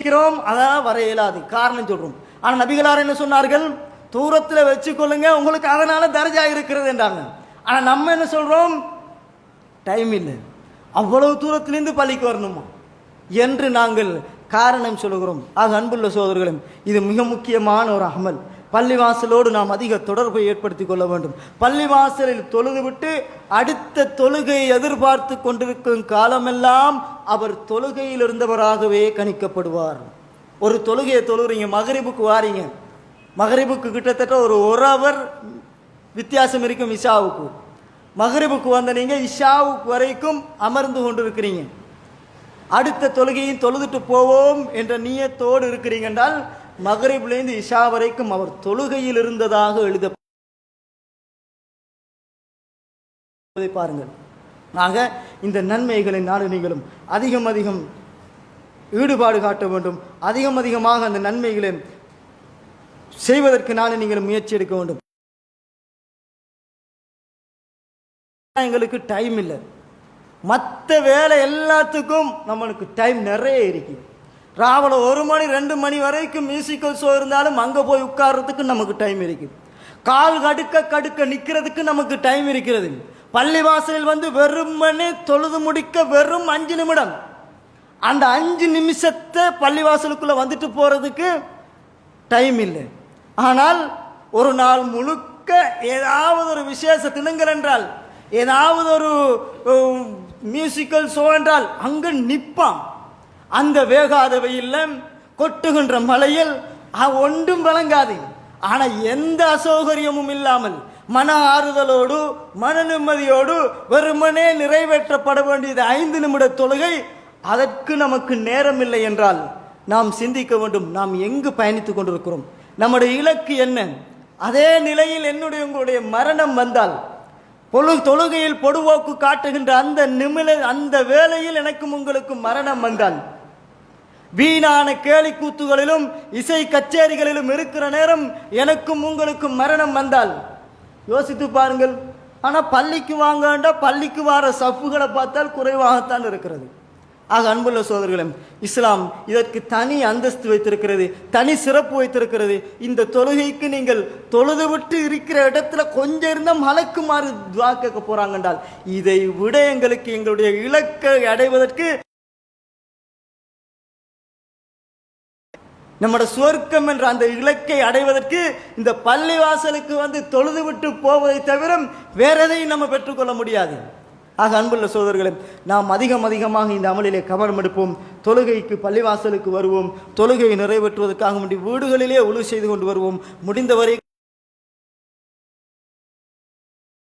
நிற்கிறோம் அதான் வர இயலாது. காரணம் சொல்கிறோம் ஆனால் நபிகளார் என்ன சொன்னார்கள்? தூரத்தில் வச்சுக்கொள்ளுங்க உங்களுக்கு அதனால தரஜா இருக்கிறது என்றாங்க ஆனால் நம்ம என்ன சொல்கிறோம் டைம் இல்லை. அவ்வளவு தூரத்திலிருந்து பள்ளிக்கு வரணுமா? என்று நாங்கள் காரணம் சொல்கிறோம். ஆக அன்புள்ள சோதர்களும் இது மிக முக்கியமான ஒரு அமல். பள்ளிவாசலோடு நாம் அதிக தொடர்பை ஏற்படுத்தி கொள்ள வேண்டும். பள்ளிவாசலில் தொழுதுவிட்டு அடுத்த தொழுகையை எதிர்பார்த்து கொண்டிருக்கும் காலமெல்லாம் அவர் தொழுகையில் இருந்தவராகவே கணிக்கப்படுவார். ஒரு தொழுகையை தொழுகிறீங்க மகரிபுக்கு வாரீங்க. மகரிபுக்கு கிட்டத்தட்ட ஒரு ஒரு அவர் வித்தியாசம் இருக்கும் இஷாவுக்கு. மகரிபுக்கு வந்த நீங்கள் இஷாவுக்கு வரைக்கும் அமர்ந்து கொண்டு இருக்கிறீங்க அடுத்த தொழுகையும் தொழுதுட்டு போவோம் என்ற நீயத்தோடு இருக்கிறீங்க என்றால் மகரிப்லேருந்து இஷா வரைக்கும் அவர் தொழுகையில் இருந்ததாக எழுத பாருங்கள். ஆக இந்த நன்மைகளை நாடு நீங்களும் அதிகம் அதிகம் ஈடுபாடு காட்ட வேண்டும். அதிகம் அதிகமாக அந்த நன்மைகளை செய்வதற்கு நாடு நீங்கள் முயற்சி எடுக்க வேண்டும். எங்களுக்கு டைம் இல்லை. மற்ற வேலை எல்லாத்துக்கும் நம்மளுக்கு டைம் நிறைய இருக்கு. ராவல ஒரு மணி ரெண்டு மணி வரைக்கும் மியூசிக்கல் ஷோ இருந்தாலும் அங்கே போய் உட்கார்றதுக்கு நமக்கு டைம் இருக்கு. கால் கடுக்க கடுக்க நிற்கிறதுக்கு நமக்கு டைம் இருக்கிறது. பள்ளிவாசலில் வந்து வெறுமனே தொழுது முடிக்க வெறும் அஞ்சு நிமிடம். அந்த அஞ்சு நிமிஷத்தை பள்ளிவாசலுக்குள்ளே வந்துட்டு போகிறதுக்கு டைம் இல்லை. ஆனால் ஒரு நாள் முழுக்க ஏதாவது ஒரு விசேஷ தினங்கள் என்றால் ஏதாவது ஒரு மியூசிக்கல் ஷோ என்றால் அங்கு நிற்பான் அந்த வேகாத வெயில்ல கொட்டுகின்ற மலையில் ஒன்றும் விளங்காது. ஆனால் எந்த அசௌகரியமும் இல்லாமல் மன ஆறுதலோடு மன நிம்மதியோடு வெறுமனே நிறைவேற்றப்பட வேண்டியது ஐந்து நிமிட தொழுகை. அதற்கு நமக்கு நேரம் இல்லை என்றால் நாம் சிந்திக்க வேண்டும். நாம் எங்கு பயணித்துக் கொண்டிருக்கிறோம்? நம்முடைய இலக்கு என்ன? அதே நிலையில் என்னுடைய உங்களுடைய மரணம் வந்தால் பொழு தொழுகையில் பொடுவோக்கு காட்டுகின்ற அந்த நிமிட அந்த வேளையில் எனக்கும் உங்களுக்கும் மரணம் வந்தால் வீணான கேலி கூத்துகளிலும் இசை கச்சேரிகளிலும் இருக்கிற நேரம் எனக்கும் உங்களுக்கும் மரணம் வந்தால் யோசித்து பாருங்கள். ஆனால் பள்ளிக்கு வாங்கண்டா பள்ளிக்கு வர சஃப்புகளை பார்த்தால் குறைவாகத்தான் இருக்கிறது. ஆக அன்புள்ள சோதர்களே இஸ்லாம் இதற்கு தனி அந்தஸ்து வைத்திருக்கிறது தனி சிறப்பு வைத்திருக்கிறது. இந்த தொழுகைக்கு நீங்கள் தொழுது விட்டு இருக்கிற இடத்துல கொஞ்சம் இருந்தால் மலைக்குமாறு துவா கேட்க போறாங்க என்றால் இதை விட எங்களுக்கு எங்களுடைய இலக்கை அடைவதற்கு நம்மட சுவர்க்கம் என்ற அந்த இலக்கை அடைவதற்கு இந்த பள்ளிவாசலுக்கு வந்து தொழுது விட்டு போவதை தவிர வேற எதையும் நம்ம பெற்றுக்கொள்ள முடியாது. ஆக அன்புள்ள சோதர்களே நாம் அதிகம் அதிகமாக இந்த அமலிலே கவனம் எடுப்போம். தொழுகைக்கு பள்ளிவாசலுக்கு வருவோம். தொழுகையை நிறைவேற்றுவதற்காக வேண்டி வீடுகளிலே ஒழு செய்து கொண்டு வருவோம். முடிந்தவரை